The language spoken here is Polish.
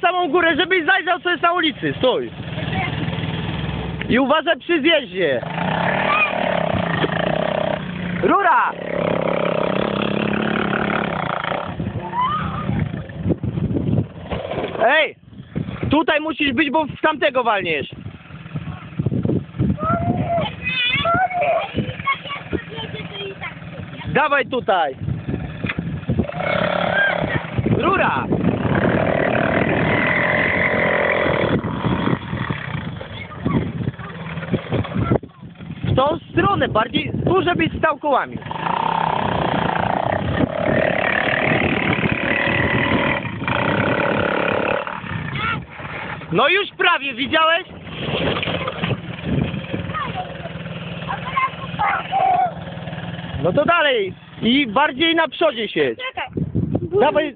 samą górę, żebyś zajrzał co jest na ulicy. Stój. I uważaj przy zjeździe. Rura! Ej! Tutaj musisz być, bo w tamtego walniesz. Dawaj tutaj. Rura! W tą stronę, bardziej tu, żebyś stał kołami. No już prawie, widziałeś? No to dalej. I bardziej na przodzie siedź. Dawaj,